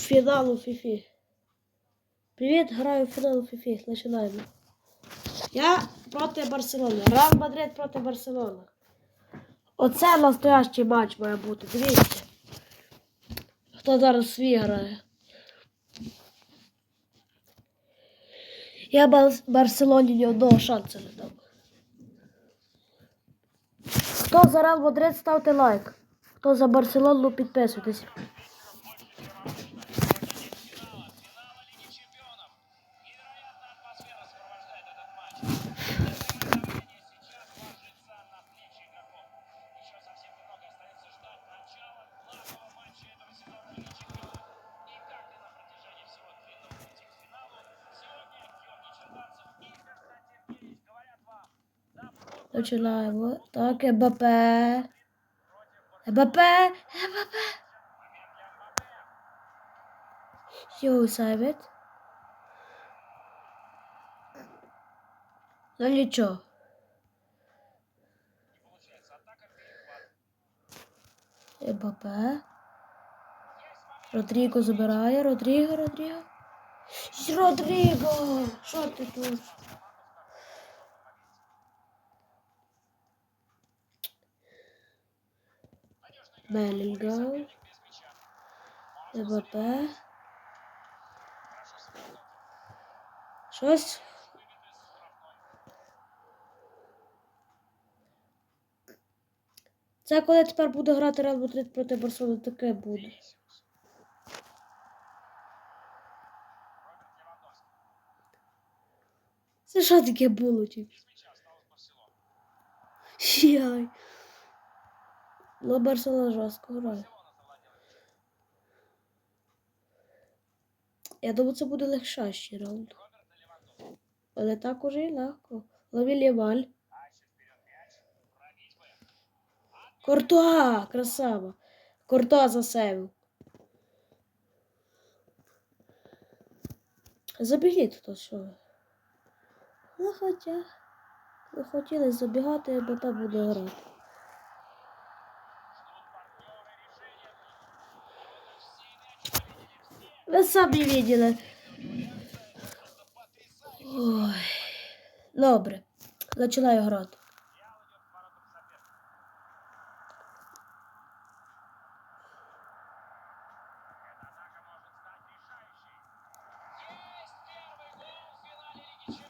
фіналу Фіфі. Привіт, граю в фінал Фіфі. Починаємо. Я проти Барселони. Реал Мадрид проти Барселони. Оце настоящий матч має бути. Дивіться. Хто зараз свій грає? Я Бар- Барселоні ні одного шансу не дам. Хто за Реал Мадрид, ставте лайк. Хто за Барселону, підписуйтесь. Починаємо. Так, ЕБП. ЕБП. ЕБП. Йоу, Сайбет. Ну нічого. ЕБП. Родріго забирає. Родріго, Родріго. Родріго! Що ти тут? Беллингам. ЕБП. Щось. Це коли тепер буде грати Реал Мадрид проти Барселони, таке буде. Це що таке було тільки? Яй. Ну, Барселона жорстко грає. Я думаю, це буде легшащий раунд. Але так уже і легко. Ловілі Маль. Кортуа! Красава! Кортуа засейвив. Забігіть то що. Ну хоча. Ви хотіли забігати, бо там буде грати. Ви самі виділи. Ой. Добре. Починаю грати.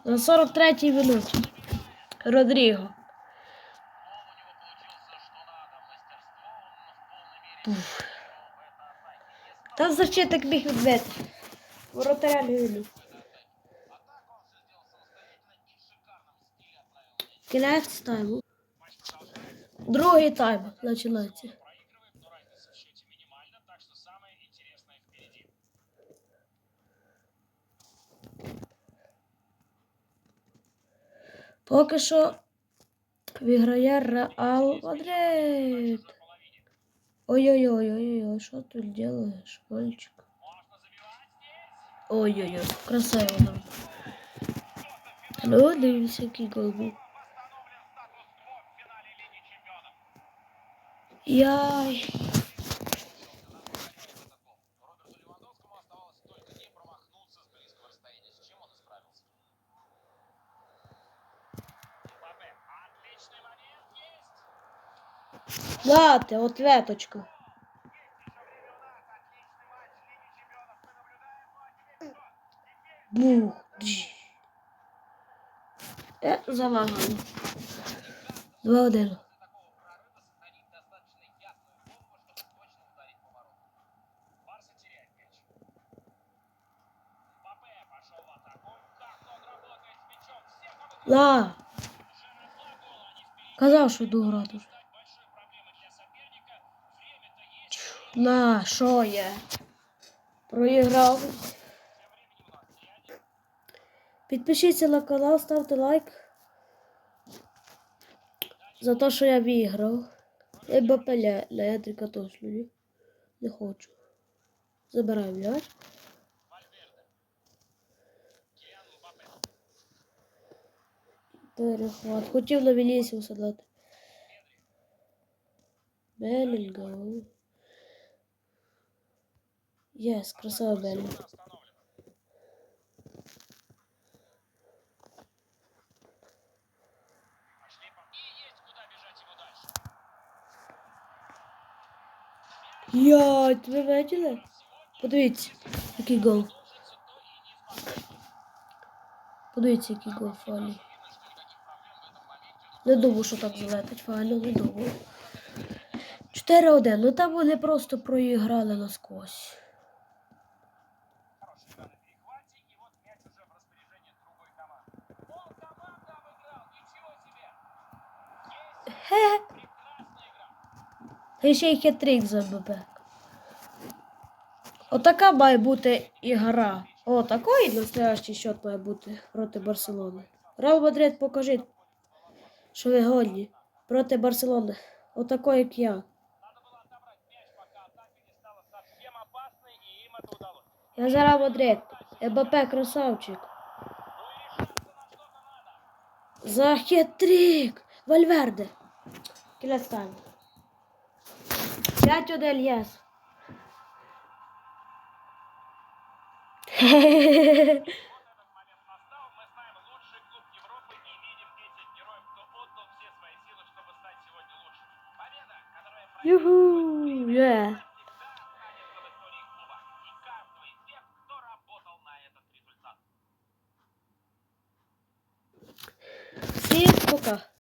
На 43-й минуті. Родріго. Пух. Там защитник міг відбити. Воротаря не відбив. Кінець тайму. Другий тайм починається. Поки що виграє Реал Мадрид. Ой-ой-ой-ой-ой, что ты делаешь, мальчик? Ой-ой-ой, красава нам. Ну, дивіться, який гол був. Яй. Обыграл. На. Уже на два гола они впереди. Казав, що йду грати. вже. На, що є? Проіграв. Підпишіться на канал, ставте лайк. За те, що я виграв. Я бапеля для Едрика точно ні. Не хочу. Забираю м'яч. Перехват. Хотів на Вінісіуса дати. Белінгау. Єс, красава Беллі. Йой, ви бачили? Подивіться, який гол. Подивіться, який гол моменте Не думав, що так залетить, файно, не думав. 4-1. Ну там вони просто проіграли насквозь. Хе. Та ще й хитрик за ББ. Отака має бути ігра. О, такий настоящий счет має бути проти Барселони. Реал Мадрид, покажіть, що ви годні проти Барселони. Отакий, як я. Я за Реал Мадрид. МБП красавчик. За хитрик. Вальверде. Кілестан. 5-1 єс. Юху, yeah. Всем пока.